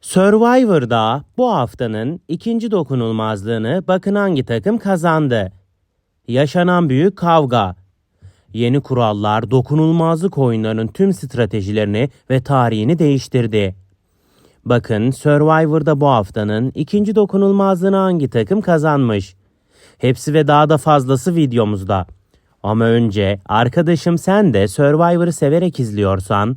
Survivor'da bu haftanın ikinci dokunulmazlığını bakın hangi takım kazandı. Yaşanan büyük kavga. Yeni kurallar dokunulmazlık oyunlarının tüm stratejilerini ve tarihini değiştirdi. Bakın Survivor'da bu haftanın ikinci dokunulmazlığını hangi takım kazanmış? Hepsi ve daha da fazlası videomuzda. Ama önce arkadaşım sen de Survivor'ı severek izliyorsan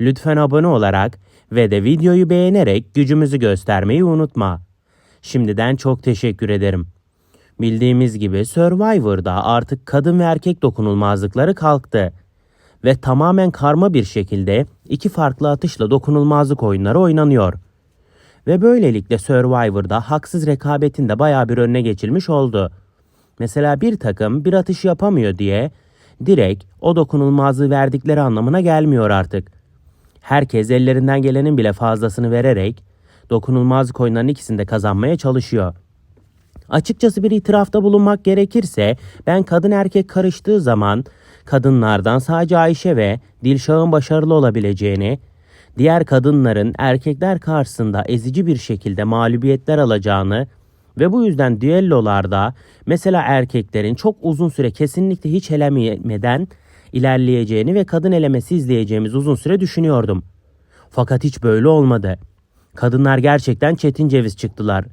lütfen abone olarak ve de videoyu beğenerek gücümüzü göstermeyi unutma. Şimdiden çok teşekkür ederim. Bildiğimiz gibi Survivor'da artık kadın ve erkek dokunulmazlıkları kalktı ve tamamen karma bir şekilde iki farklı atışla dokunulmazlık oyunları oynanıyor. Ve böylelikle Survivor'da haksız rekabetin de bayağı bir önüne geçilmiş oldu. Mesela bir takım bir atış yapamıyor diye direkt o dokunulmazlığı verdikleri anlamına gelmiyor artık. Herkes ellerinden gelenin bile fazlasını vererek dokunulmazlık oyunlarının ikisini de kazanmaya çalışıyor. Açıkçası bir itirafta bulunmak gerekirse ben kadın erkek karıştığı zaman kadınlardan sadece Ayşe ve Dilşah'ın başarılı olabileceğini, diğer kadınların erkekler karşısında ezici bir şekilde mağlubiyetler alacağını ve bu yüzden düellolarda mesela erkeklerin çok uzun süre kesinlikle hiç elemeden ilerleyeceğini ve kadın elemesi izleyeceğimiz uzun süre düşünüyordum. Fakat hiç böyle olmadı. Kadınlar gerçekten çetin ceviz çıktılar.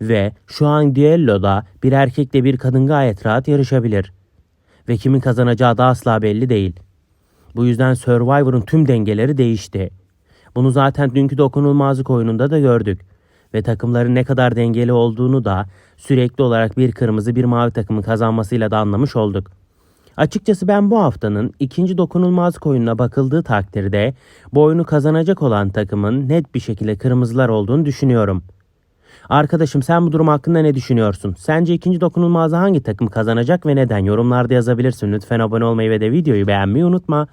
Ve şu an düelloda bir erkekle bir kadın gayet rahat yarışabilir. Ve kimin kazanacağı da asla belli değil. Bu yüzden Survivor'ın tüm dengeleri değişti. Bunu zaten dünkü dokunulmazlık oyununda da gördük. Ve takımların ne kadar dengeli olduğunu da sürekli olarak bir kırmızı bir mavi takımın kazanmasıyla da anlamış olduk. Açıkçası ben bu haftanın ikinci dokunulmazlık oyununa bakıldığı takdirde bu oyunu kazanacak olan takımın net bir şekilde kırmızılar olduğunu düşünüyorum. Arkadaşım sen bu durum hakkında ne düşünüyorsun? Sence ikinci dokunulmazlığı hangi takım kazanacak ve neden? Yorumlarda yazabilirsin. Lütfen abone olmayı ve de videoyu beğenmeyi unutma.